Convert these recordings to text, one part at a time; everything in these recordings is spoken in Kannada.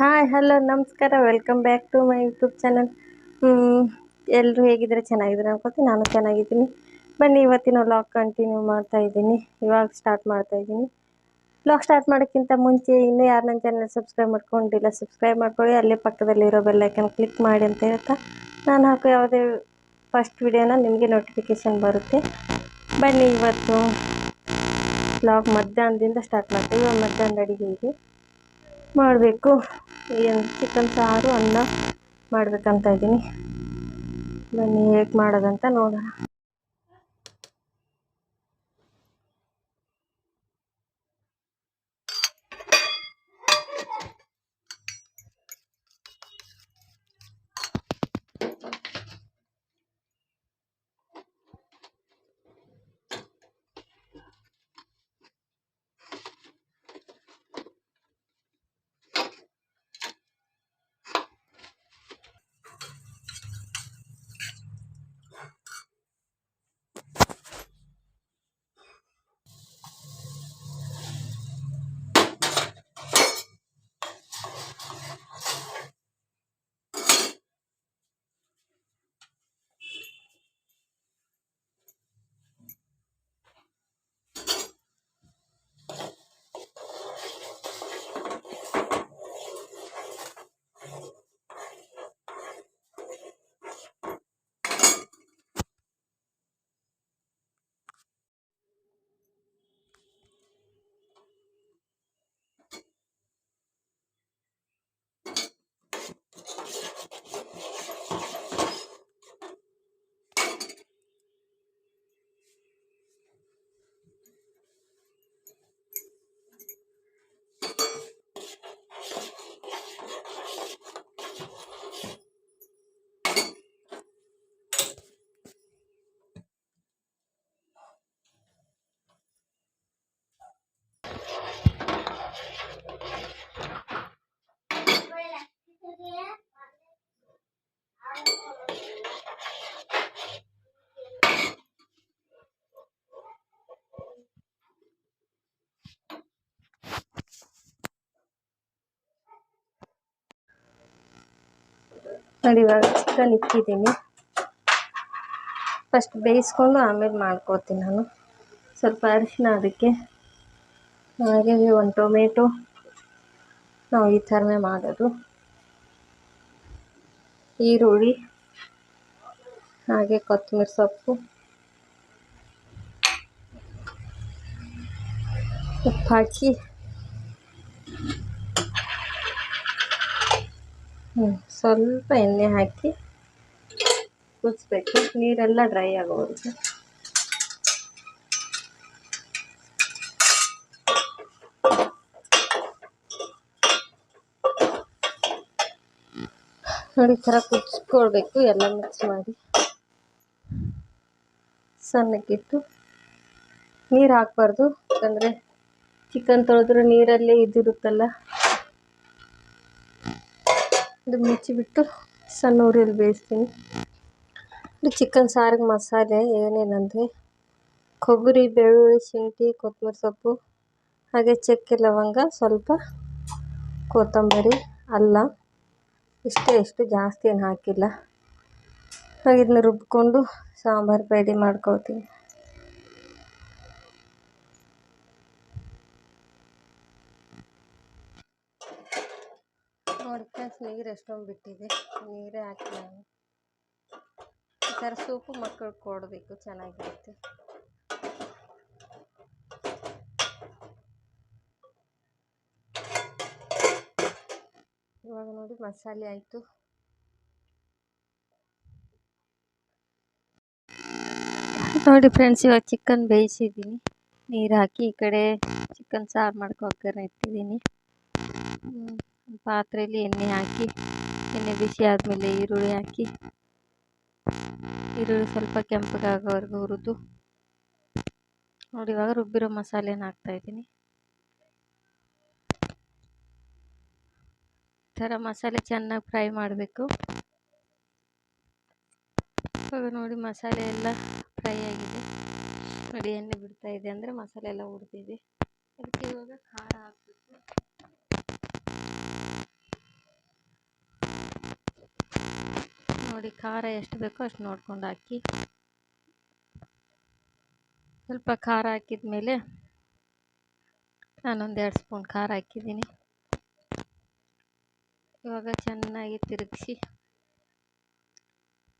ಹಾಯ್ ಹಲೋ ನಮಸ್ಕಾರ. Welcome back to my YouTube channel ಎಲ್ಲರೂ ಹೇಗಿದ್ರೆ ಚೆನ್ನಾಗಿದ್ರೆ ಅನ್ಕೋತೀನಿ ನಾನು ಚೆನ್ನಾಗಿದ್ದೀನಿ. ಬನ್ನಿ, ಇವತ್ತಿನ ಲಾಕ್ ಕಂಟಿನ್ಯೂ ಮಾಡ್ತಾ ಇದ್ದೀನಿ. ಇವಾಗ ಸ್ಟಾರ್ಟ್ ಮಾಡ್ತಾ ಇದ್ದೀನಿ. ಲಾಕ್ ಸ್ಟಾರ್ಟ್ ಮಾಡೋಕ್ಕಿಂತ ಮುಂಚೆ ಇನ್ನೂ ಯಾರು ನನ್ನ ಚಾನಲ್ ಸಬ್ಸ್ಕ್ರೈಬ್ ಮಾಡ್ಕೊಂಡಿಲ್ಲ ಸಬ್ಸ್ಕ್ರೈಬ್ ಮಾಡ್ಕೊಳ್ಳಿ. ಅಲ್ಲೇ ಪಕ್ಕದಲ್ಲಿರೋ ಬೆಲ್ಲೈಕನ್ ಕ್ಲಿಕ್ ಮಾಡಿ ಅಂತ ಹೇಳ್ತಾ ನಾನು ಹಾಕೋ ಯಾವುದೇ ಫಸ್ಟ್ ವಿಡಿಯೋನ ನಿಮಗೆ ನೋಟಿಫಿಕೇಷನ್ ಬರುತ್ತೆ. ಬನ್ನಿ, ಇವತ್ತು ಲಾಕ್ ಮಧ್ಯಾಹ್ನದಿಂದ ಸ್ಟಾರ್ಟ್ ಮಾಡ್ತೀವಿ ಮಧ್ಯಾಹ್ನದ ಅಡಿಗೆ ಇದೆ. ಮಾಡಬೇಕು. ಏನು ಚಿಕನ್ ಸಾರು ಅನ್ನ ಮಾಡಬೇಕಂತ ಇದ್ದೀನಿ. ಬನ್ನಿ ಹೇಗೆ ಮಾಡೋದಂತ ನೋಡೋಣ. ನೋಡಿ ಇವಾಗ ಚಿಕನ್ ಇಕ್ಕಿದ್ದೀನಿ ಫಸ್ಟ್ ಬೇಯಿಸ್ಕೊಂಡು ಆಮೇಲೆ ಮಾಡ್ಕೋತೀನಿ ನಾನು. ಸ್ವಲ್ಪ ಅರಿಶಿನ ಅದಕ್ಕೆ. ಹಾಗೆ ಒಂದು ಟೊಮೆಟೊ. ನಾವು ಈ ಥರನೇ ಮಾಡೋದು. ಈರುಳ್ಳಿ. ಹಾಗೆ ಕೊತ್ತಂಬರಿ ಸೊಪ್ಪು. ಉಪ್ಪು ಹಾಕಿ. ಸ್ವಲ್ಪ ಎಣ್ಣೆ ಹಾಕಿ ಕುದಿಸ್ಬೇಕು. ನೀರೆಲ್ಲ ಡ್ರೈ ಆಗೋವರೆಗೆ. ನೋಡಿ, ಈ ಥರ ಕುದಿಸ್ಕೊಳ್ಬೇಕು ಎಲ್ಲ ಮಿಕ್ಸ್ ಮಾಡಿ. ಸಣ್ಣಕ್ಕಿಟ್ಟು ನೀರು ಹಾಕಬಾರ್ದು, ಯಾಕಂದರೆ ಚಿಕನ್ ತೊಳೆದ್ರೆ ನೀರಲ್ಲೇ ಇದಿರುತ್ತಲ್ಲ. ಇದು ಮುಚ್ಚಿಬಿಟ್ಟು ಸಣ್ಣ ಉರಿಯಲ್ಲಿ ಬೇಯಿಸ್ತೀನಿ. ಇದು ಚಿಕನ್ ಸಾರಿಗೆ ಮಸಾಲೆ ಏನೇನಂದರೆ ಕೊಬ್ಬರಿ, ಬೆಳ್ಳುಳ್ಳಿ, ಶುಂಠಿ, ಕೊತ್ತಂಬರಿ ಸೊಪ್ಪು, ಹಾಗೆ ಚಕ್ಕೆ ಲವಂಗ, ಸ್ವಲ್ಪ ಕೊತ್ತಂಬರಿ, ಅಲ್ಲ. ಇಷ್ಟೇ, ಇಷ್ಟು ಜಾಸ್ತಿ ಏನು ಹಾಕಿಲ್ಲ. ಹಾಗೆ ಇದನ್ನ ರುಬ್ಬಿಕೊಂಡು ಸಾಂಬಾರು ರೆಡಿ ಮಾಡ್ಕೊಳ್ತೀನಿ. ಫ್ರೆಂಡ್ಸ್ ನೀರು ಎಷ್ಟೊಂದು ಬಿಟ್ಟಿದೆ. ನೀರೇ ಹಾಕಿ ನಾನು. ಈ ಥರ ಸೂಪು ಮಕ್ಕಳಿಗೆ ಕೊಡಬೇಕು, ಚೆನ್ನಾಗಿರುತ್ತೆ. ಇವಾಗ ನೋಡಿ ಮಸಾಲೆ ಆಯಿತು. ನೋಡಿ ಫ್ರೆಂಡ್ಸ್, ಇವಾಗ ಚಿಕನ್ ಬೇಯಿಸಿದ್ದೀನಿ. ನೀರು ಹಾಕಿ ಈ ಕಡೆ ಚಿಕನ್ ಸಾರು ಮಾಡ್ಕೊ ಒಗ್ಗರಣೆ ಇಟ್ಟಿದ್ದೀನಿ. ಪಾತ್ರೆಯಲ್ಲಿ ಎಣ್ಣೆ ಹಾಕಿ, ಎಣ್ಣೆ ಬಿಸಿ ಆದಮೇಲೆ ಈರುಳ್ಳಿ ಹಾಕಿ, ಈರುಳ್ಳಿ ಸ್ವಲ್ಪ ಕೆಂಪಗಾಗೋವರೆಗೂ ಹುರಿದು, ನೋಡಿ ಇವಾಗ ರುಬ್ಬಿರೋ ಮಸಾಲೆನ ಹಾಕ್ತಾಯಿದ್ದೀನಿ ಈ ಥರ ಮಸಾಲೆ ಚೆನ್ನಾಗಿ ಫ್ರೈ ಮಾಡಬೇಕು. ಇವಾಗ ನೋಡಿ ಮಸಾಲೆ ಎಲ್ಲ ಫ್ರೈ ಆಗಿದೆ. ನೋಡಿ ಎಣ್ಣೆ ಬಿಡ್ತಾ ಇದೆ ಅಂದರೆ ಮಸಾಲೆ ಎಲ್ಲ ಹುರಿದಿದೆ. ಅದಕ್ಕೆ ಇವಾಗ ಖಾರ ಹಾಕಬೇಕು. ನೋಡಿ ಖಾರ ಎಷ್ಟು ಬೇಕೋ ಅಷ್ಟು ನೋಡ್ಕೊಂಡು ಹಾಕಿ. ಸ್ವಲ್ಪ ಖಾರ ಹಾಕಿದ ಮೇಲೆ ನಾನೊಂದು ಎರಡು ಸ್ಪೂನ್ ಖಾರ ಹಾಕಿದ್ದೀನಿ. ಇವಾಗ ಚೆನ್ನಾಗಿ ತಿರುಗಿಸಿ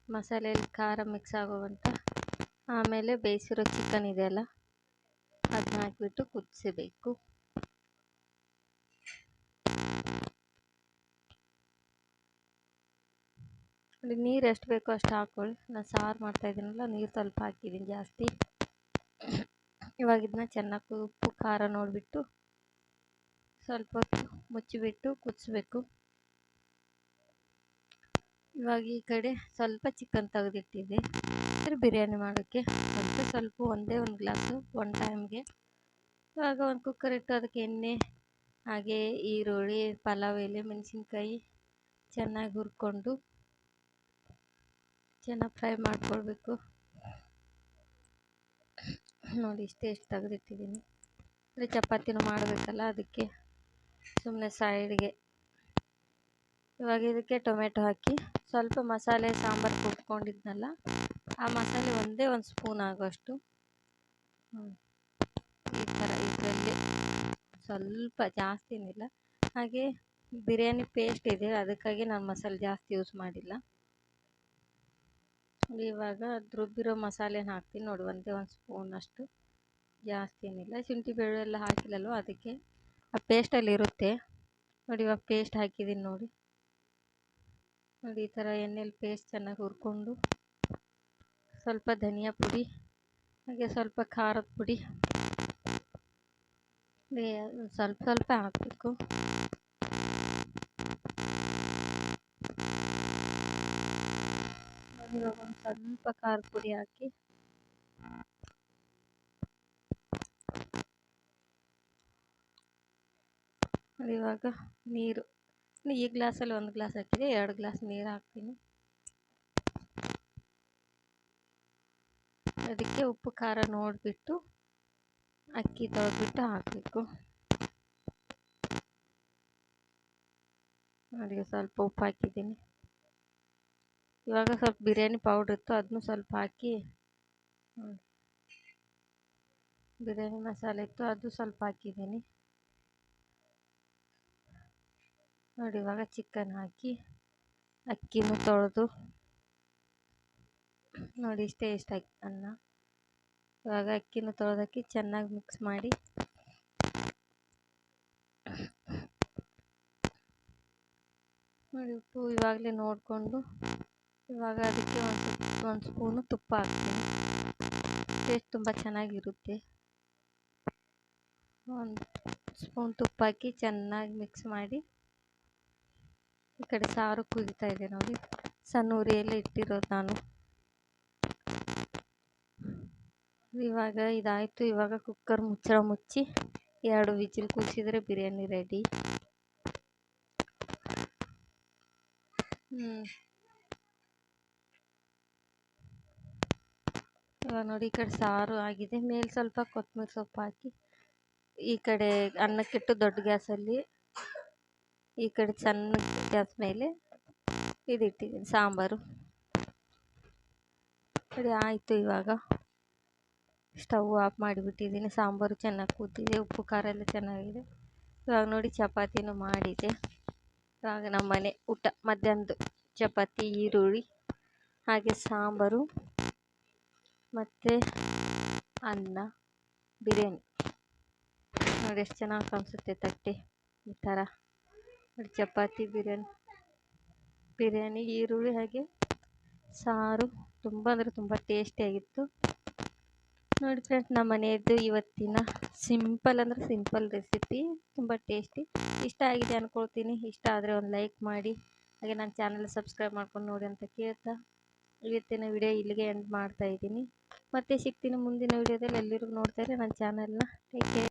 ಮಸಾಲೆಯಲ್ಲಿ ಖಾರ ಮಿಕ್ಸ್ ಆಗುವಂಥ ಆಮೇಲೆ ಬೇಯಿಸಿರೋ ಚಿಕನ್ ಇದೆಯಲ್ಲ ಅದನ್ನ ಹಾಕಿಬಿಟ್ಟು ಕುದಿಸಬೇಕು ನೋಡಿ ನೀರು ಎಷ್ಟು ಬೇಕೋ ಅಷ್ಟು ಹಾಕ್ಕೊಳ್ಳಿ. ನಾನು ಸಾರು ಮಾಡ್ತಾಯಿದ್ದೀನಲ್ಲ ನೀರು ಸ್ವಲ್ಪ ಹಾಕಿದ್ದೀನಿ ಜಾಸ್ತಿ. ಇವಾಗ ಇದನ್ನ ಚೆನ್ನಾಗಿ ಉಪ್ಪು, ಖಾರ ನೋಡಿಬಿಟ್ಟು ಸ್ವಲ್ಪ ಹೊತ್ತು ಮುಚ್ಚಿಬಿಟ್ಟು ಕುದಿಸ್ಬೇಕು. ಇವಾಗ ಈ ಕಡೆ ಸ್ವಲ್ಪ ಚಿಕನ್ ತೆಗೆದಿಟ್ಟಿದ್ದೆ. ಬಿರಿಯಾನಿ ಮಾಡೋಕ್ಕೆ. ಸ್ವಲ್ಪ ಸ್ವಲ್ಪ ಒಂದೇ ಒಂದು ಗ್ಲಾಸು ಒನ್ ಟೈಮ್ಗೆ ಇವಾಗ ಒಂದು ಕುಕ್ಕರ್ ಇಟ್ಟು ಅದಕ್ಕೆ ಎಣ್ಣೆ, ಹಾಗೆ ಈರುಳ್ಳಿ, ಪಲಾವ್, ಎಲೆ, ಮೆಣಸಿನ್ಕಾಯಿ ಚೆನ್ನಾಗಿ ಹುರ್ಕೊಂಡು ಚೆನ್ನಾಗಿ ಫ್ರೈ ಮಾಡ್ಕೊಳ್ಬೇಕು. ನೋಡಿ ಇಷ್ಟೇ ಎಷ್ಟು ತೆಗೆದಿಟ್ಟಿದ್ದೀನಿ. ಅಂದರೆ ಚಪಾತಿನೂ ಮಾಡಬೇಕಲ್ಲ ಅದಕ್ಕೆ ಸುಮ್ಮನೆ ಸೈಡ್ಗೆ ಇವಾಗ ಇದಕ್ಕೆ ಟೊಮೆಟೊ ಹಾಕಿ ಸ್ವಲ್ಪ ಮಸಾಲೆ, ಸಾಂಬಾರು ಕುಟ್ಕೊಂಡಿದ್ನಲ್ಲ, ಆ ಮಸಾಲೆ ಒಂದೇ ಒಂದು ಸ್ಪೂನ್ ಆಗೋಷ್ಟು. ಈ ಥರ ಇದರಲ್ಲಿ ಸ್ವಲ್ಪ ಜಾಸ್ತಿನಿಲ್ಲ. ಹಾಗೆ ಬಿರಿಯಾನಿ ಪೇಸ್ಟ್ ಇದೆ, ಅದಕ್ಕಾಗಿ ನಾನು ಮಸಾಲೆ ಜಾಸ್ತಿ ಯೂಸ್ ಮಾಡಿಲ್ಲ. ಇವಾಗ ರುಬ್ಬಿರೋ ಮಸಾಲೆನ ಹಾಕ್ತೀನಿ ನೋಡಿ, ಒಂದೇ ಒಂದು ಸ್ಪೂನ್ ಅಷ್ಟು. ಜಾಸ್ತಿ ಏನಿಲ್ಲ, ಶುಂಠಿ ಬೆಳ್ಳುಳ್ಳಿ ಎಲ್ಲ ಹಾಕಿಲ್ಲಲ್ವ, ಅದಕ್ಕೆ ಆ ಪೇಸ್ಟಲ್ಲಿ ಇರುತ್ತೆ. ನೋಡಿ ಇವಾಗ ಪೇಸ್ಟ್ ಹಾಕಿದ್ದೀನಿ ನೋಡಿ. ನೋಡಿ, ಈ ಥರ ಎಣ್ಣೆಲಿ ಪೇಸ್ಟ್ ಚೆನ್ನಾಗಿ ಹುರ್ಕೊಂಡು ಸ್ವಲ್ಪ ಧನಿಯಾ ಪುಡಿ, ಹಾಗೆ ಸ್ವಲ್ಪ ಖಾರದ ಪುಡಿ. ಸ್ವಲ್ಪ ಸ್ವಲ್ಪ ಹಾಕಬೇಕು. ಇವಾಗ ಒಂದು ಸ್ವಲ್ಪ ಖಾರದ ಪುಡಿ ಹಾಕಿ. ಇವಾಗ ನೀರು. ಈ ಗ್ಲಾಸಲ್ಲಿ ಒಂದು ಗ್ಲಾಸ್ ಹಾಕಿದೆ, ಎರಡು ಗ್ಲಾಸ್ ನೀರು ಹಾಕ್ತೀನಿ. ಅದಕ್ಕೆ ಉಪ್ಪು, ಖಾರ ನೋಡಿಬಿಟ್ಟು ಅಕ್ಕಿ ತೊಳೆದ್ಬಿಟ್ಟು ಹಾಕಬೇಕು. ನೋಡಿ ಸ್ವಲ್ಪ ಉಪ್ಪು ಹಾಕಿದ್ದೀನಿ. ಇವಾಗ ಸ್ವಲ್ಪ ಬಿರಿಯಾನಿ ಪೌಡ್ರ್ ಇತ್ತು ಅದನ್ನು ಸ್ವಲ್ಪ ಹಾಕಿ ಬಿರಿಯಾನಿ ಮಸಾಲೆ ಇತ್ತು, ಅದು ಸ್ವಲ್ಪ ಹಾಕಿದ್ದೀನಿ. ನೋಡಿ, ಇವಾಗ ಚಿಕನ್ ಹಾಕಿ, ಅಕ್ಕಿನೂ ತೊಳೆದು, ನೋಡಿ, ಇಷ್ಟೇ ಇಷ್ಟ ಅನ್ನ. ಇವಾಗ ಅಕ್ಕಿನೂ ತೊಳೆದಕ್ಕಿ ಚೆನ್ನಾಗಿ ಮಿಕ್ಸ್ ಮಾಡಿ, ನೋಡಿ, ಉಪ್ಪು ಇವಾಗಲೇ ನೋಡಿಕೊಂಡು ಇವಾಗ ಅದಕ್ಕೆ ಒಂದು ಒಂದು ಸ್ಪೂನು ತುಪ್ಪ ಹಾಕ್ತೀನಿ. ಟೇಸ್ಟ್ ತುಂಬ ಚೆನ್ನಾಗಿರುತ್ತೆ. ಒಂದು ಸ್ಪೂನ್ ತುಪ್ಪ ಹಾಕಿ ಚೆನ್ನಾಗಿ ಮಿಕ್ಸ್ ಮಾಡಿ. ಈ ಕಡೆ ಸಾರು ಕುದಿತಾ ಇದೆ ನೋಡಿ. ಸಣ್ಣ ಉರಿಯಲ್ಲಿ ಇಟ್ಟಿರೋದು ನಾನು. ಇವಾಗ ಇದಾಯಿತು. ಇವಾಗ ಕುಕ್ಕರ್ ಮುಚ್ಚಳ ಮುಚ್ಚಿ ಎರಡು ವಿಜಿಲ್ ಕೂಗಿಸಿದ್ರೆ ಬಿರಿಯಾನಿ ರೆಡಿ ಹ್ಞೂ ಇವಾಗ ನೋಡಿ ಈ ಕಡೆ ಸಾರು ಆಗಿದೆ. ಮೇಲೆ ಸ್ವಲ್ಪ ಕೊತ್ತಂಬರಿ ಸೊಪ್ಪು ಹಾಕಿ, ಈ ಕಡೆ ಅನ್ನಕ್ಕಿಟ್ಟು ದೊಡ್ಡ ಗ್ಯಾಸಲ್ಲಿ ಈ ಕಡೆ ಸಣ್ಣ ಗ್ಯಾಸ್ ಮೇಲೆ ಇದಿಟ್ಟಿದ್ದೀನಿ ಸಾಂಬಾರು. ಸರಿ ಆಯಿತು ಇವಾಗ. ಸ್ಟವ್ ಆಫ್ ಮಾಡಿಬಿಟ್ಟಿದ್ದೀನಿ, ಸಾಂಬಾರು ಚೆನ್ನಾಗಿ ಕೂತಿದೆ, ಉಪ್ಪು ಖಾರ ಎಲ್ಲ ಚೆನ್ನಾಗಿದೆ. ಇವಾಗ ನೋಡಿ ಚಪಾತಿನೂ ಮಾಡಿದೆ. ಇವಾಗ ನಮ್ಮ ಮನೆ ಊಟ, ಮಧ್ಯಾಹ್ನದ್ದು ಚಪಾತಿ, ಈರುಳ್ಳಿ, ಹಾಗೆ ಸಾಂಬಾರು. ಮತ್ತು ಅನ್ನ, ಬಿರಿಯಾನಿ. ನೋಡಿ ಎಷ್ಟು ಚೆನ್ನಾಗಿ ಕಾಣಿಸುತ್ತೆ ತಟ್ಟೆ. ಈ ಥರ ಚಪಾತಿ, ಬಿರಿಯಾನಿ. ಬಿರಿಯಾನಿ, ಈರುಳ್ಳಿ ಹಾಗೆ ಸಾರು. ತುಂಬ ಅಂದರೆ ತುಂಬ ಟೇಸ್ಟಿಯಾಗಿತ್ತು ನೋಡಿ ಫ್ರೆಂಡ್ಸ್ ನಮ್ಮ ಮನೆಯದ್ದು ಇವತ್ತಿನ ಸಿಂಪಲ್ ಅಂದರೆ ಸಿಂಪಲ್ ರೆಸಿಪಿ ತುಂಬ ಟೇಸ್ಟಿ ಇಷ್ಟ ಆಗಿದೆ ಅಂದ್ಕೊಳ್ತೀನಿ ಇಷ್ಟ ಆದರೆ ಒಂದು ಲೈಕ್ ಮಾಡಿ. ಹಾಗೆ ನನ್ನ ಚಾನಲ್ ಸಬ್ಸ್ಕ್ರೈಬ್ ಮಾಡ್ಕೊಂಡು ನೋಡಿ ಅಂತ ಕೇಳ್ತಾ. ಇವತ್ತಿನ ವಿಡಿಯೋ ಇಲ್ಲಿಗೆ ಎಂಡ್ ಮಾಡ್ತಾ ಇದ್ದೀನಿ. ಮತ್ತೆ ಸಿಗ್ತೀನಿ ಮುಂದಿನ ವಿಡಿಯೋದಲ್ಲಿ ಎಲ್ಲರಿಗೂ ನೋಡ್ತಾರೆ ನನ್ನ ಚಾನಲ್ನ ಟೇಕ್ ಕೇರ್